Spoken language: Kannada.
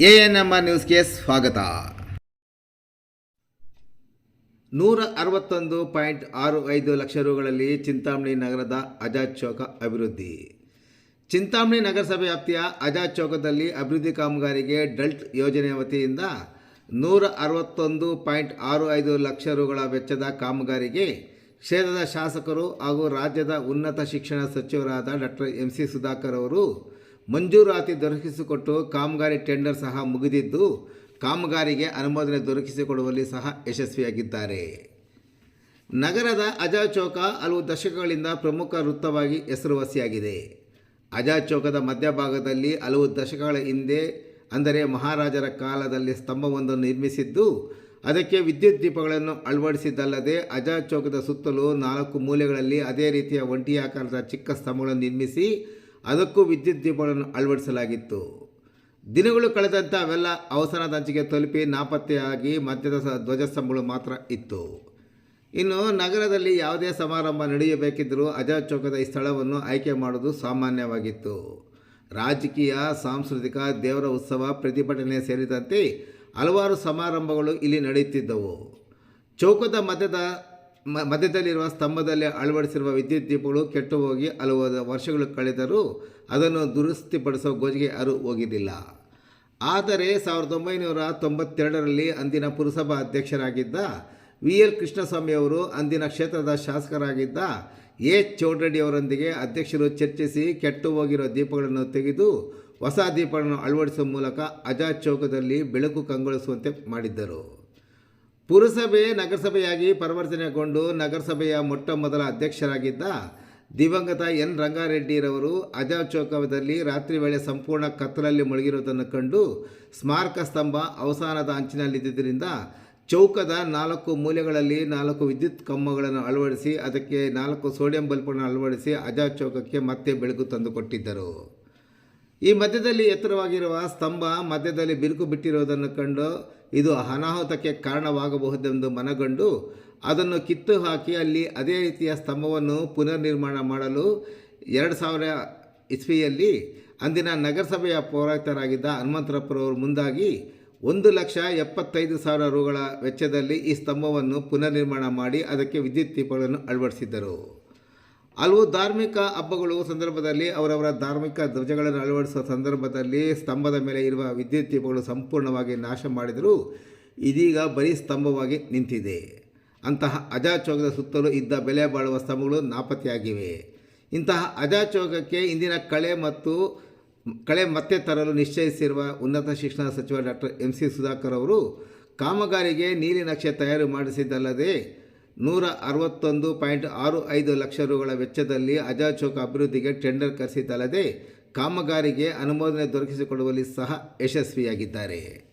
ಎ ಎನ್ ಎಂ ಆರ್ ನ್ಯೂಸ್ಗೆ ಸ್ವಾಗತ. ನೂರ ಅರವತ್ತೊಂದು ಪಾಯಿಂಟ್ ಆರು ಐದು ಲಕ್ಷ ರುಗಳಲ್ಲಿ ಚಿಂತಾಮಣಿ ನಗರದ ಅಜಾದ್ ಚೌಕ ಅಭಿವೃದ್ಧಿ. ಚಿಂತಾಮಣಿ ನಗರಸಭೆ ವ್ಯಾಪ್ತಿಯ ಅಜಾದ್ ಚೌಕದಲ್ಲಿ ಅಭಿವೃದ್ಧಿ ಕಾಮಗಾರಿಗೆ ಡಲ್ಟ್ ಯೋಜನೆ ವತಿಯಿಂದ ನೂರ ಅರವತ್ತೊಂದು ಪಾಯಿಂಟ್ ಆರು ಐದು ಲಕ್ಷ ರುಗಳ ವೆಚ್ಚದ ಕಾಮಗಾರಿಗೆ ಕ್ಷೇತ್ರದ ಶಾಸಕರು ಹಾಗೂ ರಾಜ್ಯದ ಉನ್ನತ ಶಿಕ್ಷಣ ಸಚಿವರಾದ ಡಾಕ್ಟರ್ ಎಂ ಸಿ ಸುಧಾಕರ್ ಅವರು ಮಂಜೂರಾತಿ ದೊರಕಿಸಿಕೊಟ್ಟು ಕಾಮಗಾರಿ ಟೆಂಡರ್ ಸಹ ಮುಗಿದಿದ್ದು ಕಾಮಗಾರಿಗೆ ಅನುಮೋದನೆ ದೊರಕಿಸಿಕೊಡುವಲ್ಲಿ ಸಹ ಯಶಸ್ವಿಯಾಗಿದ್ದಾರೆ. ನಗರದ ಅಜಾ ಚೌಕ ಹಲವು ದಶಕಗಳಿಂದ ಪ್ರಮುಖ ವೃತ್ತವಾಗಿ ಹೆಸರುವಾಸಿಯಾಗಿದೆ. ಅಜಾ ಚೌಕದ ಮಧ್ಯಭಾಗದಲ್ಲಿ ಹಲವು ದಶಕಗಳ ಹಿಂದೆ ಅಂದರೆ ಮಹಾರಾಜರ ಕಾಲದಲ್ಲಿ ಸ್ತಂಭವೊಂದನ್ನು ನಿರ್ಮಿಸಿದ್ದು, ಅದಕ್ಕೆ ವಿದ್ಯುತ್ ದೀಪಗಳನ್ನು ಅಳವಡಿಸಿದ್ದಲ್ಲದೆ ಅಜಾ ಚೌಕದ ಸುತ್ತಲೂ ನಾಲ್ಕು ಮೂಲೆಗಳಲ್ಲಿ ಅದೇ ರೀತಿಯ ಒಂಟಿಯಾಕಾರದ ಚಿಕ್ಕ ಸ್ತಂಭಗಳನ್ನು ನಿರ್ಮಿಸಿ ಅದಕ್ಕೂ ವಿದ್ಯುತ್ ದೀಪಗಳನ್ನು ಅಳವಡಿಸಲಾಗಿತ್ತು. ದಿನಗಳು ಕಳೆದಂತೆ ಅವೆಲ್ಲ ಅವಸಾನದ ಅಂಚಿಗೆ ತಲುಪಿ ನಾಪತ್ತೆಯಾಗಿ ಮಧ್ಯದ ಧ್ವಜಸ್ತಂಭಗಳು ಮಾತ್ರ ಇತ್ತು. ಇನ್ನು ನಗರದಲ್ಲಿ ಯಾವುದೇ ಸಮಾರಂಭ ನಡೆಯಬೇಕಿದ್ದರೂ ಅಜಾ ಚೌಕದ ಈ ಸ್ಥಳವನ್ನು ಆಯ್ಕೆ ಮಾಡುವುದು ಸಾಮಾನ್ಯವಾಗಿತ್ತು. ರಾಜಕೀಯ, ಸಾಂಸ್ಕೃತಿಕ, ದೇವರ ಉತ್ಸವ, ಪ್ರತಿಭಟನೆ ಸೇರಿದಂತೆ ಹಲವಾರು ಸಮಾರಂಭಗಳು ಇಲ್ಲಿ ನಡೆಯುತ್ತಿದ್ದವು. ಚೌಕದ ಮಧ್ಯದ ಮಧ್ಯದಲ್ಲಿರುವ ಸ್ತಂಭದಲ್ಲಿ ಅಳವಡಿಸಿರುವ ವಿದ್ಯುತ್ ದೀಪಗಳು ಕೆಟ್ಟು ಹೋಗಿ ಹಲವು ವರ್ಷಗಳು ಕಳೆದರೂ ಅದನ್ನು ದುರಸ್ತಿಪಡಿಸುವ ಗೋಜಿಗೆ ಯಾರೂ ಹೋಗಿದ್ದಿಲ್ಲ. ಆದರೆ ಸಾವಿರದ ಒಂಬೈನೂರ ತೊಂಬತ್ತೆರಡರಲ್ಲಿ ಅಂದಿನ ಪುರಸಭಾ ಅಧ್ಯಕ್ಷರಾಗಿದ್ದ ವಿ. ಎಲ್. ಕೃಷ್ಣಸ್ವಾಮಿಯವರು ಅಂದಿನ ಕ್ಷೇತ್ರದ ಶಾಸಕರಾಗಿದ್ದ ಎ. ಚೌಡ್ರೆಡ್ಡಿಯವರೊಂದಿಗೆ ಅಧ್ಯಕ್ಷರು ಚರ್ಚಿಸಿ ಕೆಟ್ಟು ಹೋಗಿರೋ ದೀಪಗಳನ್ನು ತೆಗೆದು ಹೊಸ ದೀಪಗಳನ್ನು ಅಳವಡಿಸುವ ಮೂಲಕ ಅಜಾದ್ ಚೌಕದಲ್ಲಿ ಬೆಳಕು ಕಂಗೊಳಿಸುವಂತೆ ಮಾಡಿದ್ದರು. ಪುರಸಭೆ, ನಗರಸಭೆಯಾಗಿ ಪರಿವರ್ತನೆಗೊಂಡು ನಗರಸಭೆಯ ಮೊಟ್ಟ ಮೊದಲ ಅಧ್ಯಕ್ಷರಾಗಿದ್ದ ದಿವಂಗತ ಎನ್. ರಂಗಾರೆಡ್ಡಿರವರು ಅಜಾವ್ ಚೌಕದಲ್ಲಿ ರಾತ್ರಿ ವೇಳೆ ಸಂಪೂರ್ಣ ಕತ್ತಲಲ್ಲಿ ಮುಳುಗಿರುವುದನ್ನು ಕಂಡು ಸ್ಮಾರಕ ಸ್ತಂಭ ಅವಸಾನದ ಅಂಚಿನಲ್ಲಿದ್ದರಿಂದ ಚೌಕದ ನಾಲ್ಕು ಮೂಲೆಗಳಲ್ಲಿ ನಾಲ್ಕು ವಿದ್ಯುತ್ ಕಂಬಗಳನ್ನು ಅಳವಡಿಸಿ, ಅದಕ್ಕೆ ನಾಲ್ಕು ಸೋಡಿಯಂ ಬಲ್ಬ್ಗಳನ್ನು ಅಳವಡಿಸಿ ಅಜಾ ಚೌಕಕ್ಕೆ ಮತ್ತೆ ಬೆಳಕು ತಂದುಕೊಟ್ಟಿದ್ದರು. ಈ ಮಧ್ಯದಲ್ಲಿ ಎತ್ತರವಾಗಿರುವ ಸ್ತಂಭ ಮಧ್ಯದಲ್ಲಿ ಬಿರುಕು ಬಿಟ್ಟಿರುವುದನ್ನು ಕಂಡು ಇದು ಅನಾಹುತಕ್ಕೆ ಕಾರಣವಾಗಬಹುದೆಂದು ಮನಗಂಡು ಅದನ್ನು ಕಿತ್ತು ಹಾಕಿ ಅಲ್ಲಿ ಅದೇ ರೀತಿಯ ಸ್ತಂಭವನ್ನು ಪುನರ್ನಿರ್ಮಾಣ ಮಾಡಲು ಎರಡು ಸಾವಿರ ಇಸ್ವಿಯಲ್ಲಿ ಅಂದಿನ ನಗರಸಭೆಯ ಪೌರಾಯುಕ್ತರಾಗಿದ್ದ ಹನುಮಂತರಪ್ಪರವರು ಮುಂದಾಗಿ ಒಂದು ಲಕ್ಷ ಎಪ್ಪತ್ತೈದು ಸಾವಿರ ರುಗಳ ವೆಚ್ಚದಲ್ಲಿ ಈ ಸ್ತಂಭವನ್ನು ಪುನರ್ನಿರ್ಮಾಣ ಮಾಡಿ ಅದಕ್ಕೆ ವಿದ್ಯುತ್ ದೀಪಗಳನ್ನು ಅಳವಡಿಸಿದ್ದರು. ಹಲವು ಧಾರ್ಮಿಕ ಹಬ್ಬಗಳು ಸಂದರ್ಭದಲ್ಲಿ ಅವರವರ ಧಾರ್ಮಿಕ ಧ್ವಜಗಳನ್ನು ಅಳವಡಿಸುವ ಸಂದರ್ಭದಲ್ಲಿ ಸ್ತಂಭದ ಮೇಲೆ ಇರುವ ವಿದ್ಯುತ್ ದೀಪಗಳು ಸಂಪೂರ್ಣವಾಗಿ ನಾಶ ಮಾಡಿದರೂ ಇದೀಗ ಬರೀ ಸ್ತಂಭವಾಗಿ ನಿಂತಿದೆ. ಅಂತಹ ಅಜಾಚೌಕದ ಚೌಕದ ಸುತ್ತಲೂ ಇದ್ದ ಬೆಲೆ ಬಾಳುವ ಸ್ತಂಭಗಳು ನಾಪತ್ತೆಯಾಗಿವೆ. ಇಂತಹ ಅಜಾಚೌಕಕ್ಕೆ ಇಂದಿನ ಕಳೆ ಮತ್ತು ಕಳೆ ಮತ್ತೆ ತರಲು ನಿಶ್ಚಯಿಸಿರುವ ಉನ್ನತ ಶಿಕ್ಷಣ ಸಚಿವ ಡಾಕ್ಟರ್ ಎಂ ಸಿ ಸುಧಾಕರ್ ಅವರು ಕಾಮಗಾರಿಗೆ ನೀಲಿ ನಕ್ಷೆ ತಯಾರು ಮಾಡಿಸಿದ್ದಲ್ಲದೆ ನೂರ ಅರವತ್ತೊಂದು ಪಾಯಿಂಟ್ ಆರು ಐದು ಲಕ್ಷ ರುಗಳ ವೆಚ್ಚದಲ್ಲಿ ಅಜಾದ್ ಚೌಕ ಅಭಿವೃದ್ಧಿಗೆ ಟೆಂಡರ್ ಕರೆಸಿದ್ದಲ್ಲದೆ ಕಾಮಗಾರಿಗೆ ಅನುಮೋದನೆ ದೊರಕಿಸಿಕೊಡುವಲ್ಲಿ ಸಹ ಯಶಸ್ವಿಯಾಗಿದ್ದಾರೆ.